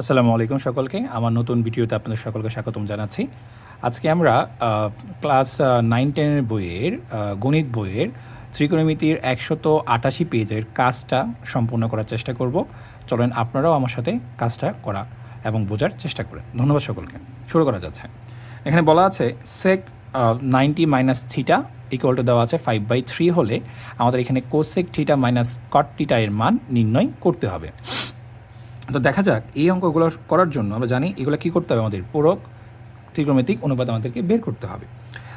আসসালামু আলাইকুম সকলকে। আমার নতুন ভিডিওতে আপনাদের সকলকে স্বাগতম জানাচ্ছি। আজকে আমরা ক্লাস নাইন টেনের বইয়ের গণিত বইয়ের ত্রিকোণমিতির একশত আটাশি পেজের কাজটা সম্পূর্ণ করার চেষ্টা করব। চলেন আপনারাও আমার সাথে কাজটা করা এবং বোঝার চেষ্টা করেন। ধন্যবাদ সকলকে। শুরু করা যাচ্ছে। এখানে বলা আছে sec ninety minus theta equal to দেওয়া আছে ফাইভ বাই থ্রি হলে আমাদের এখানে cosec theta minus cot theta এর মান নির্ণয় করতে হবে। তো দেখা যাক এই অঙ্কগুলো করার জন্য আমরা জানি এগুলো কী করতে হবে আমাদের। পূরক ত্রিকোণমিতিক অনুপাত আমাদেরকে বের করতে হবে।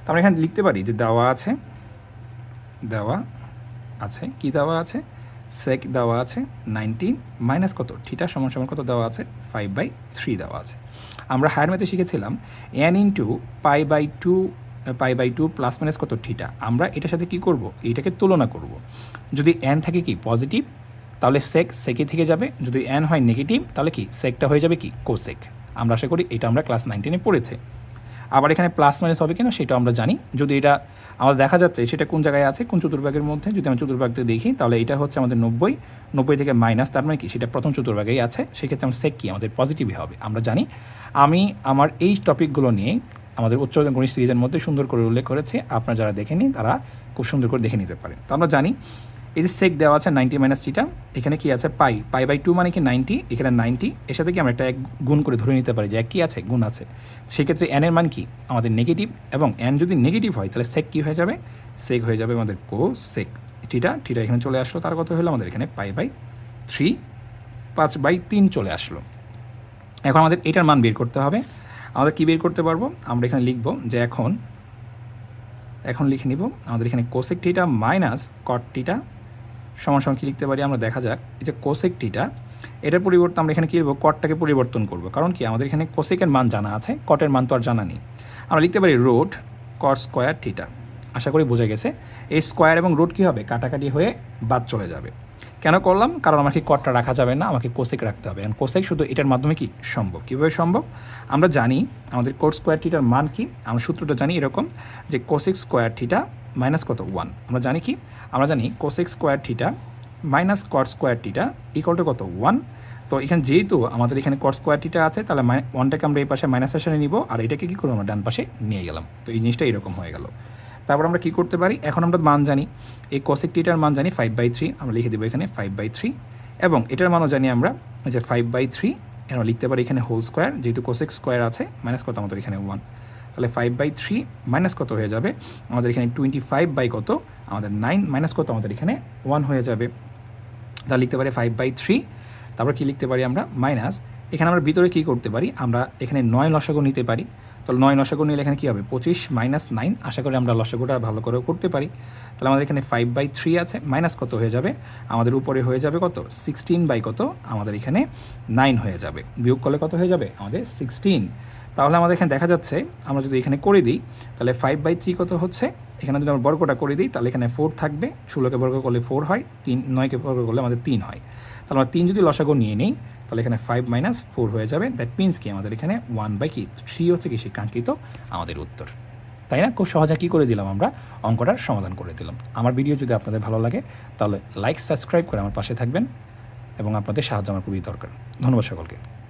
তো আমরা এখানে লিখতে পারি যে দেওয়া আছে দেওয়া আছে, কি দেওয়া আছে? সেক দেওয়া আছে নাইনটিন মাইনাস কত? থিটা সমান সমান কত দেওয়া আছে? ফাইভ বাই থ্রি দেওয়া আছে। আমরা হায়ার ম্যাথে শিখেছিলাম n into pi by two pi by two plus minus কত? থিটা আমরা এটার সাথে কি করব? এইটাকে তুলনা করব। যদি এন থাকে কি? পজিটিভ তাহলে সেক সেকে থেকে যাবে। যদি অ্যান হয় নেগেটিভ তাহলে কি? সেকটা হয়ে যাবে কি? কোসেক আমরা আশা করি এটা আমরা ক্লাস নাইনটিনে পড়েছে। আবার এখানে প্লাস মাইনাস হবে কিনা সেটা আমরা জানি। যদি এটা আমাদের দেখা যাচ্ছে সেটা কোন জায়গায় আছে? কোন চতুর্ভাগের মধ্যে? যদি আমরা চতুর্ভাগতে দেখি, তাহলে এটা হচ্ছে আমাদের নব্বই। নব্বই থেকে মাইনাস তার মানে কি? সেটা প্রথম চতুর্ভাগেই আছে। সেক্ষেত্রে আমার সেক কি? আমাদের পজিটিভই হবে। আমরা জানি। আমি আমার এই টপিকগুলো নিয়ে আমাদের উচ্চ গণিত সিরিজের মধ্যে সুন্দর করে উল্লেখ করেছে। আপনারা যারা দেখেনি তারা খুব সুন্দর করে দেখে নিতে পারেন। তো আমরা জানি এই যে সেক দেওয়া আছে নাইনটি মাইনাস টিটা এখানে কি আছে পাই পাই বাই টু মানে কি নাইনটি এখানে নাইনটি এর সাথে কি আমরা একটা এক গুণ করে ধরে নিতে পারি যে এক কী আছে? গুণ আছে। সেক্ষেত্রে এন এর মান কি? আমাদের নেগেটিভ এবং এন যদি নেগেটিভ হয়, তাহলে সেক কি হয়ে যাবে? সেক হয়ে যাবে আমাদের কো সেক টিটা টিটা এখানে চলে আসলো, তার কত হলো? আমাদের এখানে পাই বাই থ্রি পাঁচ বাই তিন চলে আসলো। এখন আমাদের এটার মান বের করতে হবে। আমাদের কি বের করতে পারব? আমরা এখানে লিখব যে এখন এখন লিখে নিব। আমাদের এখানে কোসেক টিটা মাইনাস কট টিটা সমান সমান কী লিখতে পারি আমরা দেখা যাক। এই যে কোসেক টিটা এটার পরিবর্তে আমরা এখানে কী লিখব? কটটাকে পরিবর্তন করব। কারণ কি? আমাদের এখানে কোসেকের মান জানা আছে কটের মান তো আর জানা নেই। আমরা লিখতে পারি রোড কট স্কোয়ার থিটা আশা করি বোঝা গেছে। এই স্কোয়ার এবং রোড কী হবে? কাটাকাটি হয়ে বাদ চলে যাবে। কেন করলাম? কারণ আমাকে কটটা রাখা যাবে না, আমাকে কোসেক রাখতে হবে। কারণ কোসেক শুধু এটার মাধ্যমে কি সম্ভব? কীভাবে সম্ভব? আমরা জানি আমাদের কোট স্কোয়ার টিটার মান কি? আমরা সূত্রটা জানি এরকম যে কোসেক স্কোয়ার থিটা মাইনাস কত? ওয়ান আমরা জানি কি? আমরা জানি cosec square theta minus cot square theta equal to কত? ওয়ান তো এখানে যেহেতু আমাদের এখানে কট স্কোয়ার টিটা আছে, তাহলে ওয়ানটাকে আমরা এই পাশে মাইনাস আসনে নিব, আর এটাকে কী করব? আমরা ডান পাশে নিয়ে গেলাম। তো এই জিনিসটা এরকম হয়ে গেল। তারপর আমরা কী করতে পারি? এখন আমরা মান জানি। এই কোসেক টিটার মান জানি ফাইভ বাই থ্রি আমরা লিখে দেবো এখানে ফাইভ বাই থ্রি এবং এটার মানও জানি আমরা যে ফাইভ বাই থ্রি আমরা লিখতে পারি এখানে হোল স্কোয়ার যেহেতু কোসেক স্কোয়ার আছে মাইনাস কত? আমাদের এখানে ওয়ান তাহলে ফাইভ বাই থ্রি মাইনাস কত হয়ে যাবে? আমাদের এখানে টোয়েন্টি ফাইভ বাই কত? আমাদের নাইন মাইনাস কত? আমাদের এখানে ওয়ান হয়ে যাবে। তাহলে লিখতে পারি ফাইভ বাই থ্রি তারপর কী লিখতে পারি আমরা? মাইনাস এখানে আমরা ভিতরে কী করতে পারি? আমরা এখানে নয় লসাগু নিতে পারি। তাহলে নয় লসাগু নিলে এখানে কী হবে? পঁচিশ মাইনাস নাইন আশা করি আমরা লসাগুটা ভালো করে করতে পারি। তাহলে আমাদের এখানে ফাইভ বাই থ্রি আছে। মাইনাস কত হয়ে যাবে? আমাদের উপরে হয়ে যাবে কত? সিক্সটিন বাই কত? আমাদের এখানে নাইন হয়ে যাবে। বিয়োগ করলে কত হয়ে যাবে? আমাদের সিক্সটিন তাহলে আমাদের এখানে দেখা যাচ্ছে, আমরা যদি এখানে করে দিই, তাহলে ফাইভ বাই থ্রি কত হচ্ছে? এখানে যদি আমরা বর্গটা করে দিই, তাহলে এখানে ফোর থাকবে। ষোলোকে বর্গ করলে ফোর হয়, তিন, নয়কে বর্গ করলে আমাদের তিন হয়। তাহলে আমরা তিন যদি লসাগু নিয়ে নিই, তাহলে এখানে ফাইভ মাইনাস ফোর হয়ে যাবে। দ্যাট মিনস কি? আমাদের এখানে ওয়ান বাই কি? থ্রি হচ্ছে কি? কাঙ্ক্ষিত আমাদের উত্তর। তাই না? খুব সহজে কী করে দিলাম আমরা? অঙ্কটার সমাধান করে দিলাম। আমার ভিডিও যদি আপনাদের ভালো লাগে, তাহলে লাইক সাবস্ক্রাইব করে আমার পাশে থাকবেন এবং আপনাদের সাহায্য আমার খুবই দরকার। ধন্যবাদ সকলকে।